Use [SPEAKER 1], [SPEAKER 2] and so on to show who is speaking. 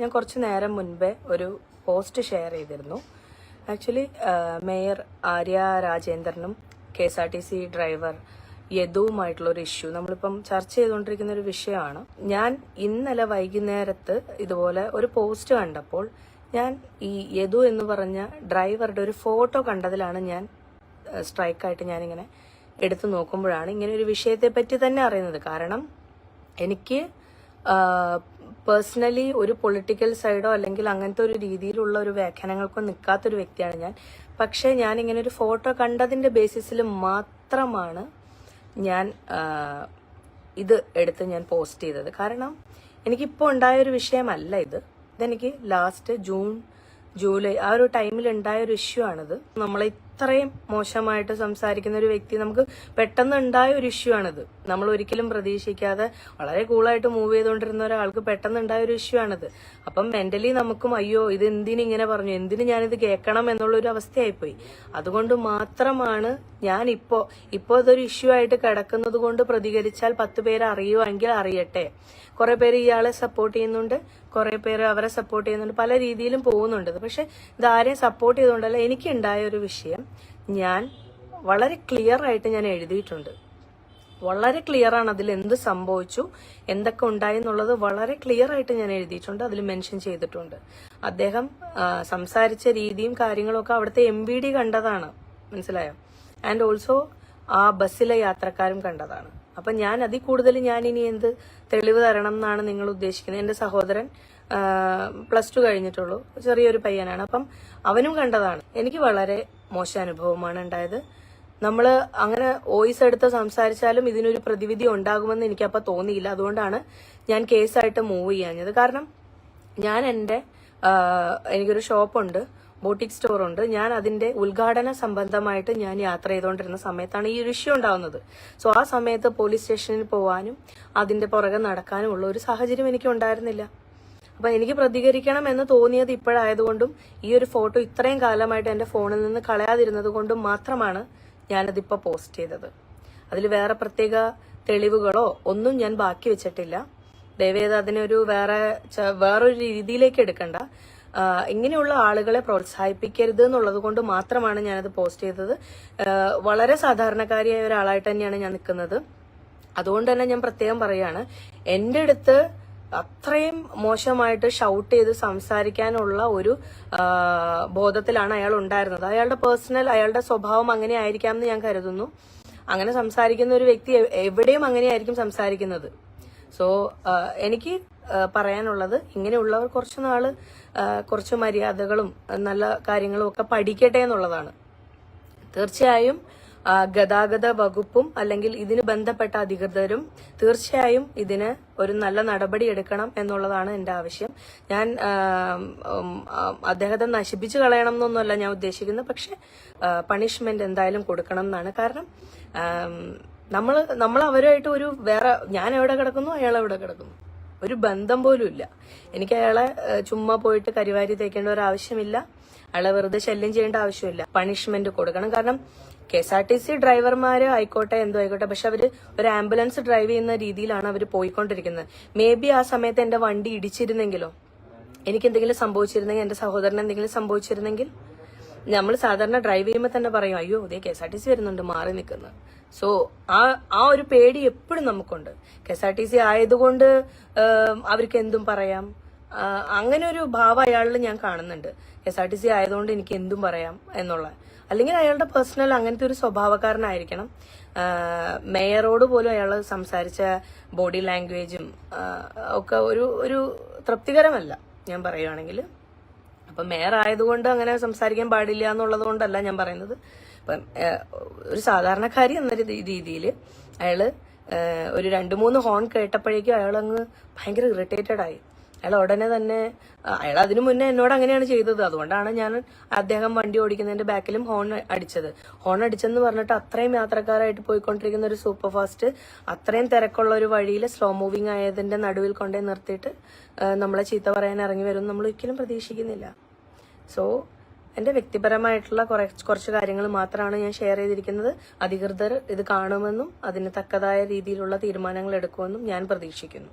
[SPEAKER 1] ഞാൻ കുറച്ച് നേരം മുൻപേ ഒരു പോസ്റ്റ് ഷെയർ ചെയ്തിരുന്നു. Actually mayor Arya രാജേന്ദ്രനും K S R T C driver യദുവുമായിട്ടുള്ള ഒരു ഇഷ്യൂ നമ്മളിപ്പം ചർച്ച ചെയ്തുകൊണ്ടിരിക്കുന്ന ഒരു വിഷയമാണ്. ഞാൻ ഇന്നലെ വൈകുന്നേരത്ത് ഇതുപോലെ ഒരു പോസ്റ്റ് കണ്ടപ്പോൾ ഞാൻ ഈ യദു എന്ന് പറഞ്ഞ ഡ്രൈവറുടെ ഒരു ഫോട്ടോ കണ്ടതിലാണ് ഞാൻ സ്ട്രൈക്കായിട്ട് ഞാനിങ്ങനെ എടുത്തു നോക്കുമ്പോഴാണ് ഇങ്ങനെ ഒരു വിഷയത്തെ പറ്റി തന്നെ അറിയുന്നത്. കാരണം എനിക്ക് പേഴ്സണലി ഒരു പൊളിറ്റിക്കൽ സൈഡോ അല്ലെങ്കിൽ അങ്ങനത്തെ ഒരു രീതിയിലുള്ള ഒരു വ്യാഖ്യാനങ്ങൾക്കോ നിൽക്കാത്തൊരു വ്യക്തിയാണ് ഞാൻ. പക്ഷേ ഞാൻ ഇങ്ങനെ ഒരു ഫോട്ടോ കണ്ടതിന്റെ ബേസിസിൽ മാത്രമാണ് ഞാൻ ഇത് എടുത്ത് ഞാൻ പോസ്റ്റ് ചെയ്തത്. കാരണം എനിക്കിപ്പോൾ ഉണ്ടായ ഒരു വിഷയമല്ല ഇത്. ഇതെനിക്ക് ലാസ്റ്റ് ജൂൺ ജൂലൈ ആ ഒരു ടൈമിൽ ഉണ്ടായ ഒരു ഇഷ്യൂ ആണിത്. നമ്മളെ ഇത്രയും മോശമായിട്ട് സംസാരിക്കുന്ന ഒരു വ്യക്തി നമുക്ക് പെട്ടെന്ന് ഉണ്ടായ ഒരു ഇഷ്യൂ ആണിത്. നമ്മൾ ഒരിക്കലും പ്രതീക്ഷിക്കാതെ വളരെ കൂളായിട്ട് മൂവ് ചെയ്തുകൊണ്ടിരുന്ന ഒരാൾക്ക് പെട്ടെന്ന് ഉണ്ടായ ഒരു ഇഷ്യൂ ആണിത്. അപ്പം മെന്റലി നമുക്കും അയ്യോ ഇത് എന്തിനു ഇങ്ങനെ പറഞ്ഞു? എന്തിനു ഞാനിത് കേൾക്കണം? എന്നുള്ള ഒരു അവസ്ഥയായിപ്പോയി. അതുകൊണ്ട് മാത്രമാണ് ഞാൻ ഇപ്പോ ഇപ്പോ ഇതൊരു ഇഷ്യൂ ആയിട്ട് കിടക്കുന്നത് കൊണ്ട് പ്രതികരിച്ചാൽ പത്ത് പേര് അറിയുമെങ്കിൽ അറിയട്ടെ. കുറെ പേര് ഇയാളെ സപ്പോർട്ട് ചെയ്യുന്നുണ്ട്. കുറെ പേര് അവരെ സപ്പോർട്ട് ചെയ്യുന്നുണ്ട്. പല രീതിയിലും പോകുന്നുണ്ട്. പക്ഷെ ഇത് ആരെയും സപ്പോർട്ട് ചെയ്തുകൊണ്ടല്ല എനിക്ക് ഉണ്ടായ ഒരു വിഷയം. ഞാൻ വളരെ ക്ലിയർ ആയിട്ട് ഞാൻ എഴുതിയിട്ടുണ്ട്. വളരെ ക്ലിയർ ആണ് അതിൽ എന്ത് സംഭവിച്ചു എന്തൊക്കെ ഉണ്ടായി എന്നുള്ളത് വളരെ ക്ലിയർ ആയിട്ട് ഞാൻ എഴുതിയിട്ടുണ്ട് അതിൽ മെൻഷൻ ചെയ്തിട്ടുണ്ട്. അദ്ദേഹം സംസാരിച്ച രീതിയും കാര്യങ്ങളൊക്കെ അവിടുത്തെ എം ബി ഡി കണ്ടതാണ്. മനസ്സിലായോ? ആൻഡ് ഓൾസോ ആ ബസ്സിലെ യാത്രക്കാരും കണ്ടതാണ്. അപ്പൊ ഞാൻ അതിൽ കൂടുതൽ ഞാൻ ഇനി എന്ത് തെളിവ് തരണം എന്നാണ് നിങ്ങൾ ഉദ്ദേശിക്കുന്നത്? എന്റെ സഹോദരൻ പ്ലസ് ടു കഴിഞ്ഞിട്ടുള്ളൂ. ചെറിയൊരു പയ്യനാണ്. അപ്പം അവനും കണ്ടതാണ്. എനിക്ക് വളരെ മോശം അനുഭവമാണ് ഉണ്ടായത്. നമ്മൾ അങ്ങനെ വോയിസ് എടുത്ത് സംസാരിച്ചാലും ഇതിനൊരു പ്രതിവിധി ഉണ്ടാകുമെന്ന് എനിക്ക് അപ്പോൾ തോന്നിയില്ല. അതുകൊണ്ടാണ് ഞാൻ കേസായിട്ട് മൂവ് ചെയ്യാഞ്ഞത്. കാരണം ഞാൻ എന്റെ എനിക്കൊരു ഷോപ്പുണ്ട് ബോട്ടിക് സ്റ്റോർ ഉണ്ട് ഞാൻ അതിന്റെ ഉദ്ഘാടന സംബന്ധമായിട്ട് ഞാൻ യാത്ര ചെയ്തുകൊണ്ടിരുന്ന സമയത്താണ് ഈ ഒരു ഇഷ്യൂ ഉണ്ടാവുന്നത്. സോ ആ സമയത്ത് പോലീസ് സ്റ്റേഷനിൽ പോകാനും അതിന്റെ പുറകെ നടക്കാനും ഉള്ള ഒരു സാഹചര്യം എനിക്ക് ഉണ്ടായിരുന്നില്ല അപ്പൊ എനിക്ക് പ്രതികരിക്കണം എന്ന് തോന്നിയത് ഇപ്പോഴായതുകൊണ്ടും ഈ ഒരു ഫോട്ടോ ഇത്രയും കാലമായിട്ട് എന്റെ ഫോണിൽ നിന്ന് കളയാതിരുന്നത് കൊണ്ടും മാത്രമാണ് ഞാനതിപ്പോ പോസ്റ്റ് ചെയ്തത്. അതിൽ വേറെ പ്രത്യേക തെളിവുകളോ ഒന്നും ഞാൻ ബാക്കി വെച്ചിട്ടില്ല. ദയവേത് അതിനൊരു വേറെ വേറൊരു രീതിയിലേക്ക് എടുക്കണ്ട. ഇങ്ങനെയുള്ള ആളുകളെ പ്രോത്സാഹിപ്പിക്കരുത് എന്നുള്ളത് കൊണ്ട് മാത്രമാണ് ഞാനത് പോസ്റ്റ് ചെയ്തത്. വളരെ സാധാരണക്കാരിയായ ഒരാളായിട്ട് തന്നെയാണ് ഞാൻ നിൽക്കുന്നത്. അതുകൊണ്ട് തന്നെ ഞാൻ പ്രത്യേകം പറയാണ് എന്റെ അടുത്ത് അത്രയും മോശമായിട്ട് ഷൗട്ട് ചെയ്ത് സംസാരിക്കാനുള്ള ഒരു ബോധത്തിലാണ് അയാൾ ഉണ്ടായിരുന്നത്. അയാളുടെ പേഴ്സണൽ അയാളുടെ സ്വഭാവം അങ്ങനെ ആയിരിക്കാം എന്ന് ഞാൻ കരുതുന്നു. അങ്ങനെ സംസാരിക്കുന്ന ഒരു വ്യക്തി എവിടെയും അങ്ങനെയായിരിക്കും സംസാരിക്കുന്നത്. സോ എനിക്ക് പറയാനുള്ളത് ഇങ്ങനെയുള്ളവർ കുറച്ച് നാൾ കുറച്ച് മര്യാദകളും നല്ല കാര്യങ്ങളും ഒക്കെ പഠിക്കട്ടെ എന്നുള്ളതാണ്. തീർച്ചയായും ഗതാഗത വകുപ്പും അല്ലെങ്കിൽ ഇതിന് ബന്ധപ്പെട്ട അധികൃതരും തീർച്ചയായും ഇതിന് ഒരു നല്ല നടപടി എടുക്കണം എന്നുള്ളതാണ് എന്റെ ആവശ്യം. ഞാൻ അദ്ദേഹത്തെ നശിപ്പിച്ചു കളയണം എന്നൊന്നുമല്ല ഞാൻ ഉദ്ദേശിക്കുന്നത്. പക്ഷെ പണിഷ്മെന്റ് എന്തായാലും കൊടുക്കണം എന്നാണ്. കാരണം നമ്മൾ നമ്മൾ അവരുമായിട്ട് ഒരു വേറെ ഞാൻ എവിടെ കിടക്കുന്നു അയാൾ എവിടെ കിടക്കുന്നു. ഒരു ബന്ധം പോലും ഇല്ല. എനിക്ക് അയാളെ ചുമ്മാ പോയിട്ട് കരിവാരി തേക്കേണ്ട ഒരു ആവശ്യമില്ല. അയാളെ വെറുതെ ശല്യം ചെയ്യേണ്ട ആവശ്യമില്ല. പണിഷ്മെന്റ് കൊടുക്കണം. കാരണം K S R T C ഡ്രൈവർമാര് ആയിക്കോട്ടെ എന്തോ ആയിക്കോട്ടെ പക്ഷെ അവർ ഒരു ആംബുലൻസ് ഡ്രൈവ് ചെയ്യുന്ന രീതിയിലാണ് അവർ പോയിക്കൊണ്ടിരിക്കുന്നത്. മേ ബി ആ സമയത്ത് എന്റെ വണ്ടി ഇടിച്ചിരുന്നെങ്കിലോ? എനിക്ക് എന്തെങ്കിലും സംഭവിച്ചിരുന്നെങ്കിൽ എന്റെ സഹോദരന് എന്തെങ്കിലും സംഭവിച്ചിരുന്നെങ്കിൽ? നമ്മൾ സാധാരണ ഡ്രൈവ് ചെയ്യുമ്പോൾ തന്നെ പറയും അയ്യോ ഇതേ K S R T C വരുന്നുണ്ട് മാറി നിൽക്കുന്നത് സോ ആ ആ ഒരു പേടി എപ്പോഴും നമുക്കുണ്ട്. K S R T C ആയതുകൊണ്ട് അവർക്ക് എന്തും പറയാം. അങ്ങനെ ഒരു ഭാവം അയാളിൽ ഞാൻ കാണുന്നുണ്ട്. എസ് ആർ ടി സി ആയതുകൊണ്ട് എനിക്ക് എന്തും പറയാം എന്നുള്ള. അല്ലെങ്കിൽ അയാളുടെ പേഴ്സണൽ അങ്ങനത്തെ ഒരു സ്വഭാവക്കാരനായിരിക്കണം. മേയറോട് പോലും അയാൾ സംസാരിച്ച ബോഡി ലാംഗ്വേജും ഒക്കെ ഒരു ഒരു തൃപ്തികരമല്ല ഞാൻ പറയുകയാണെങ്കിൽ അപ്പൊ മേയർ ആയതുകൊണ്ട് അങ്ങനെ സംസാരിക്കാൻ പാടില്ല എന്നുള്ളത് കൊണ്ടല്ല ഞാൻ പറയുന്നത്. ഇപ്പം ഒരു സാധാരണക്കാരി എന്ന രീതിയിൽ ഏഹ്, ഒരു രണ്ട് മൂന്ന് ഹോൺ കേട്ടപ്പോഴേക്കും അയാൾ അങ്ങ് ഭയങ്കര ഇറിറ്റേറ്റഡ് ആയി. അയാൾ ഉടനെ തന്നെ അയാൾ അതിനു മുന്നേ എന്നോട് അങ്ങനെയാണ് ചെയ്തത്. അതുകൊണ്ടാണ് ഞാൻ അദ്ദേഹം വണ്ടി ഓടിക്കുന്നതിന്റെ ബാക്കിലും ഹോൺ അടിച്ചത്. ഹോൺ അടിച്ചെന്ന് പറഞ്ഞിട്ട് അത്രയും യാത്രക്കാരായിട്ട് പോയിക്കൊണ്ടിരിക്കുന്ന ഒരു സൂപ്പർ ഫാസ്റ്റ് അത്രയും തിരക്കുള്ള ഒരു വഴിയിൽ സ്ലോ മൂവിങ് ആയതിന്റെ നടുവിൽ കൊണ്ടേ നിർത്തിയിട്ട് നമ്മളെ ചീത്ത പറയാൻ ഇറങ്ങി വരും നമ്മൾ ഒരിക്കലും പ്രതീക്ഷിക്കുന്നില്ല. സോ എന്റെ വ്യക്തിപരമായിട്ടുള്ള കുറെ കുറച്ച് കാര്യങ്ങൾ മാത്രമാണ് ഞാൻ ഷെയർ ചെയ്തിരിക്കുന്നത്. അധികൃതർ ഇത് കാണുമെന്നും അതിന് തക്കതായ രീതിയിലുള്ള തീരുമാനങ്ങൾ എടുക്കുമെന്നും ഞാൻ പ്രതീക്ഷിക്കുന്നു.